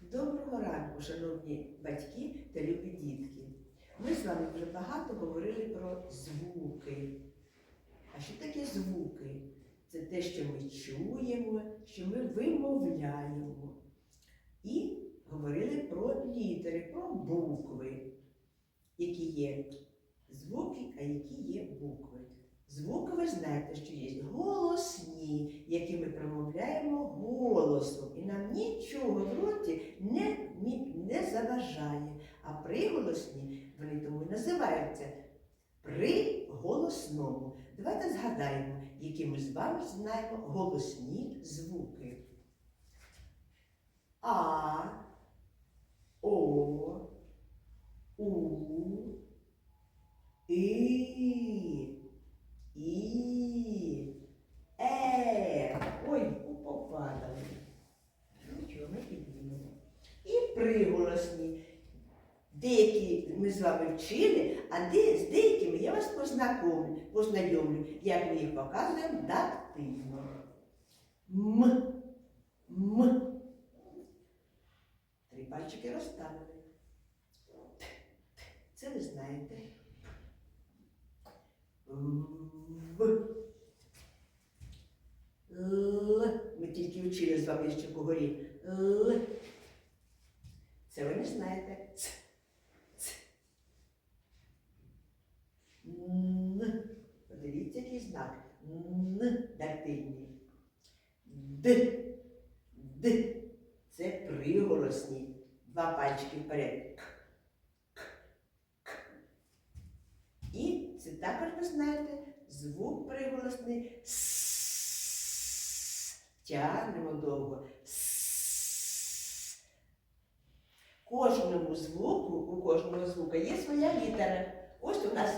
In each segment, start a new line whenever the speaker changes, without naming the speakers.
Доброго ранку, шановні батьки та любі дітки. Ми з вами вже багато говорили про звуки. А що таке звуки? Це те, що ми чуємо, що ми вимовляємо. І говорили про літери, про букви, які є звуки, а які є букви. Звуки ви знаєте, що є голосні, які ми промовляємо голосом. І нам нічого в роті не, не заважає. А приголосні вони тому і називаються приголосному. Давайте згадаємо, які ми з вами знаємо голосні звуки. А, О, У, І, І, Е. Ой, попадали. Нічого, ми піднімемо. І приголосні. Деякі ми з вами вчили, а де, з деякими я вас познайомлю, познайомлю, як ми їх показуємо дактильно. М. М. Три пальчики розставили. Це ви знаєте. В. Л. Ми тільки вчили з вами ще погорі. Л. Це ви не знаєте. Ц. Ц. Н. Подивіться, який знак. Н. Дактильний. Д. Д. Це приголосні. Два пальчики вперед. К. К. К. І це також ви знаєте звук приголосний. С. Тягнемо довго. С. Кожному звуку, у кожного звука є своя літера. Ось у нас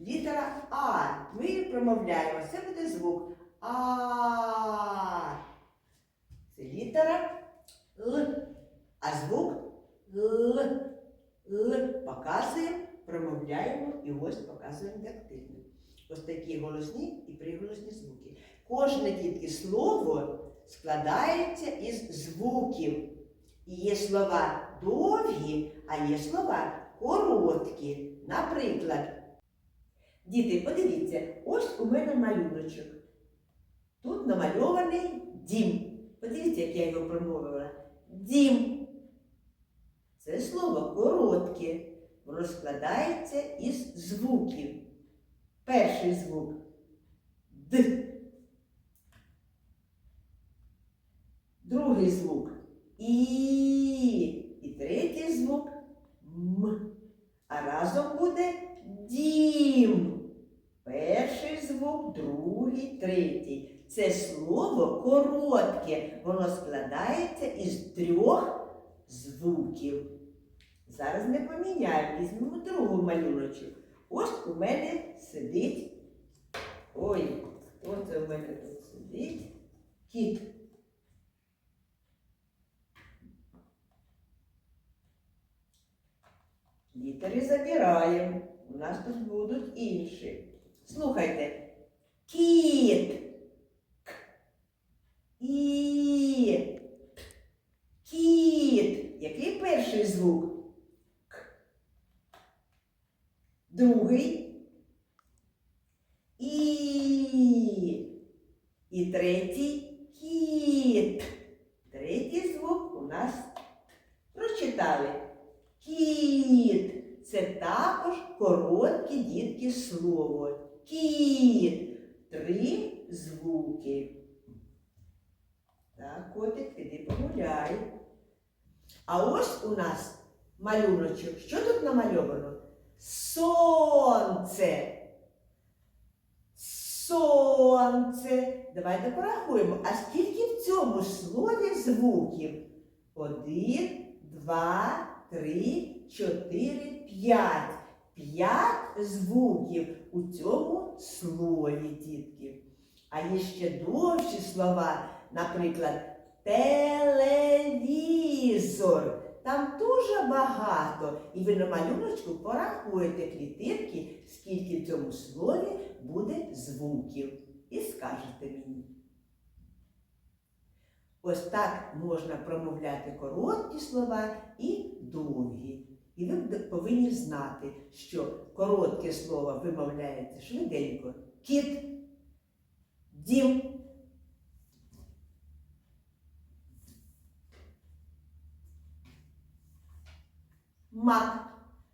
літера А. Ми промовляємо. Це буде звук А. Це літера Л. А звук Л. Л. Показуємо, промовляємо і ось показуємо дактильно. Ось такі голосні і приголосні звуки. Кожне дітки слово складається із звуків. І є слова довгі, а є слова короткі. Наприклад, діти, подивіться, ось у мене малюночок. Тут намальований дім. Подивіться, як я його промовила. Дім. Це слово коротке. Воно складається із звуків. Перший звук Д. Другий звук І. І третій звук М. А разом буде дім. Другий, третій. Це слово коротке. Воно складається із трьох звуків. Зараз ми поміняємо, візьмемо другу малюночок. Ось у мене сидить. Ой, хто це у мене тут сидить? Кіт. Літери забираємо. У нас тут будуть інші. Слухайте. Кіт. К. І. Т. Кіт. Який перший звук? К. Другий. І. І третій кіт. Третій звук у нас прочитали. Кіт. Це також короткі дітки слово. Кіт. Три звуки. Так, котик, піди погуляй. А ось у нас малюночок. Що тут намальовано? Сонце. Сонце. Давайте порахуємо. А скільки в цьому слові звуків? Один, два, три, чотири, п'ять. П'ять звуків у цьому слові, дітки. А є ще довші слова, наприклад, телевізор. Там дуже багато. І ви на малюночку порахуєте клітинки, скільки в цьому слові буде звуків. І скажете мені. Ось так можна промовляти короткі слова і довгі. І ви повинні знати, що коротке слово вимовляється швиденько. Кіт, дім. Мак.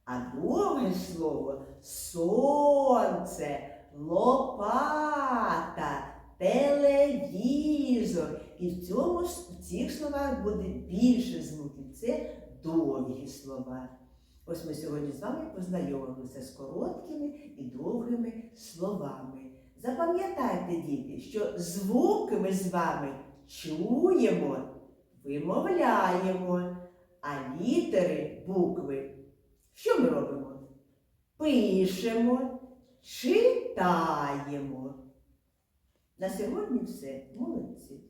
А довге слово сонце, лопата, телевізор. І в, цьому, в цих словах буде більше звуків. Це довгі слова. Ось ми сьогодні з вами познайомилися з короткими і довгими словами. Запам'ятайте, діти, що звуки ми з вами чуємо, вимовляємо, а літери, букви що ми робимо? Пишемо, читаємо. На сьогодні все. Молодці.